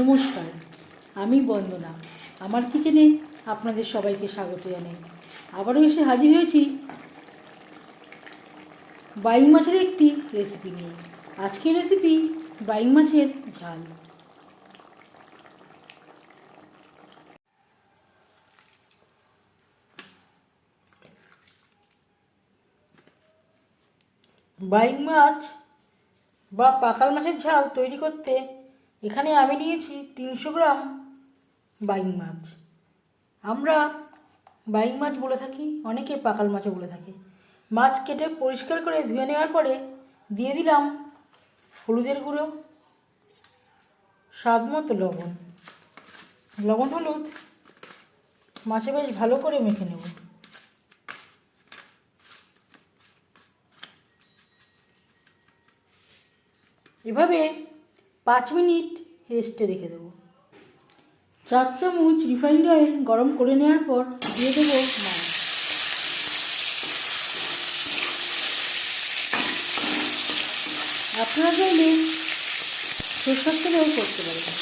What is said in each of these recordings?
নমস্কার, আমি বন্দনা। আমার কিচেনে আপনাদের সবাইকে স্বাগত জানাই। আবারও এসে হাজির হয়েছি বাইং মাছের একটি রেসিপি নিয়ে। আজকের রেসিপি বাইং মাছের ঝাল। বাইং মাছ বা পাকাল মাছের ঝাল তৈরি করতে এখানে আমি নিয়েছি তিনশো গ্রাম বাইং মাছ। আমরা বাইং মাছ বলে থাকি, অনেকে পাকাল মাছও বলে থাকে। মাছ কেটে পরিষ্কার করে ধুয়ে নেওয়ার পরে দিয়ে দিলাম হলুদের গুঁড়ো, স্বাদ মতো লবণ। লবণ, হলুদ মাছে বেশ ভালো করে মেখে নেব। এভাবে পাঁচ মিনিট রেস্টে রেখে দেবো। চার চামচ রিফাইন্ড অয়েল গরম করে নেওয়ার পর দিয়ে দেবো আপনারা চাইলে সরষের তেলেও করতে পারেন।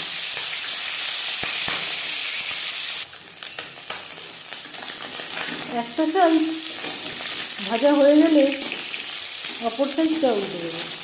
একটা সাইড ভাজা হয়ে গেলে অপর সাইডটা উল্টে দেবো।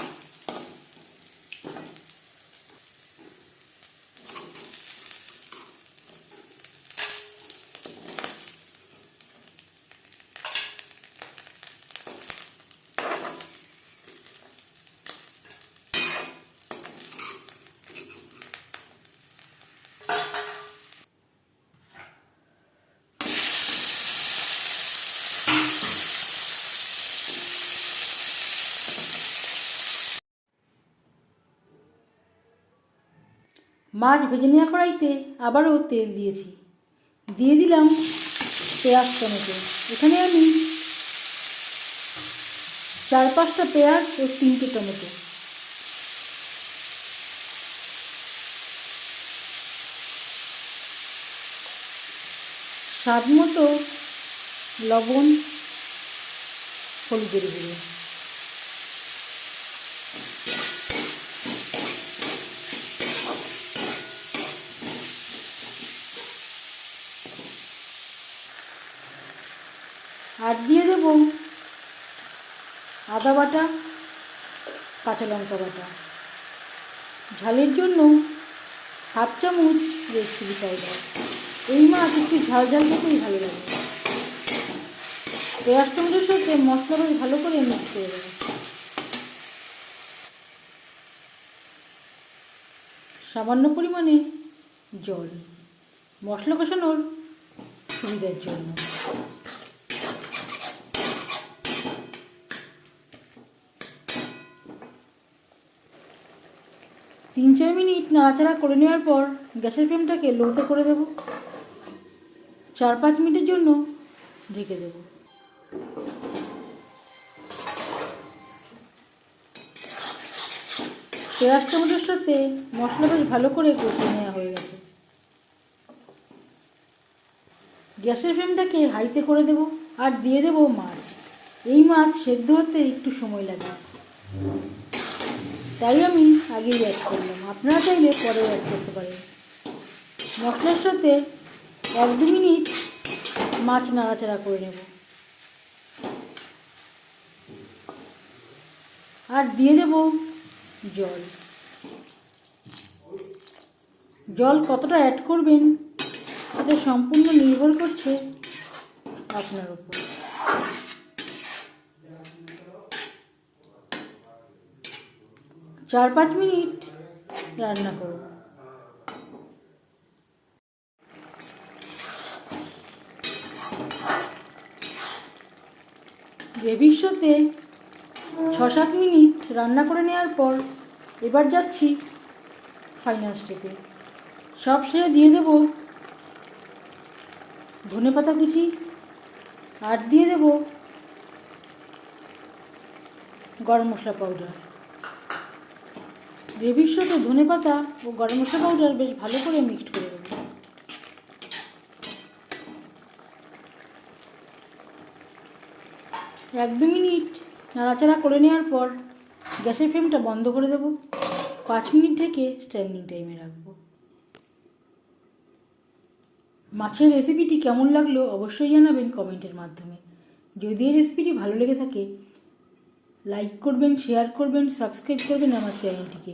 মাছ ভেজে নেওয়া কড়াইতে আবারও তেল দিয়েছি। দিয়ে দিলাম পেঁয়াজ টমেটো। এখানে আমি চার পাঁচটা পেঁয়াজ ও তিনটে টমেটো। স্বাদ মতো লবণ, হলুদের গুঁড়ো। আর দিয়ে দেব আদা বাটা, কাঁচা লঙ্কা বাটা। ঝালের জন্য হাফ চামচ চিলি পাউডার এই মাছ একটু ঝাল ঝাল খেতেই ভালো লাগে। পেঁয়াজ টমেটোর সাথে মশলা বেশ ভালো করে মিক্স করে দেবো সামান্য পরিমাণে জল। মশলা কষানোর সুবিধার জন্য। তিন চার মিনিট নাড়াচাড়া করে নেওয়ার পর গ্যাসের ফ্লেমটাকে লোতে করে দেব। চার পাঁচ মিনিটের জন্য ঢেকে দেব। পেঁয়াজ, টমেটোর সাথে মশলা বেশ ভালো করে কষিয়ে নেওয়া হয়ে গেছে। গ্যাসের ফ্লেমটাকে হাইতে করে দেব আর দিয়ে দেব মাছ। এই মাছ সেদ্ধ হতে একটু সময় লাগে। তাই আমি আগেই অ্যাড করলাম। আপনারা চাইলে পরেও অ্যাড করতে পারেন। মশলার সাথে এক দু মিনিট মাছ নাড়াচাড়া করে নেব। আর দিয়ে দেব জল। জল কতটা অ্যাড করবেন, সেটা সম্পূর্ণ নির্ভর করছে আপনার উপর। চার পাঁচ মিনিট রান্না করব গ্রেভির সাথে ছ সাত মিনিট রান্না করে নেওয়ার পর এবার যাচ্ছি ফাইনাল স্টেপে সব শেষে দিয়ে দেব ধনে পাতা কুচি আর দিয়ে দেব গরম মশলা পাউডার গ্রেভির সাথে ধনে পাতা ও গরম মশলা পাউডার বেশ ভালো করে মিক্সড করে দেবো এক দু মিনিট নাড়াচাড়া করে নেওয়ার পর গ্যাসের ফ্লেমটা বন্ধ করে দেবো। পাঁচ মিনিট থেকে স্ট্যান্ডিং টাইমে রাখব। মাছের রেসিপিটি কেমন লাগল অবশ্যই জানাবেন কমেন্টের মাধ্যমে। যদি এই রেসিপিটি ভালো লেগে থাকে লাইক করবেন শেয়ার করবেন সাবস্ক্রাইব করবেন আমার চ্যানেলটিকে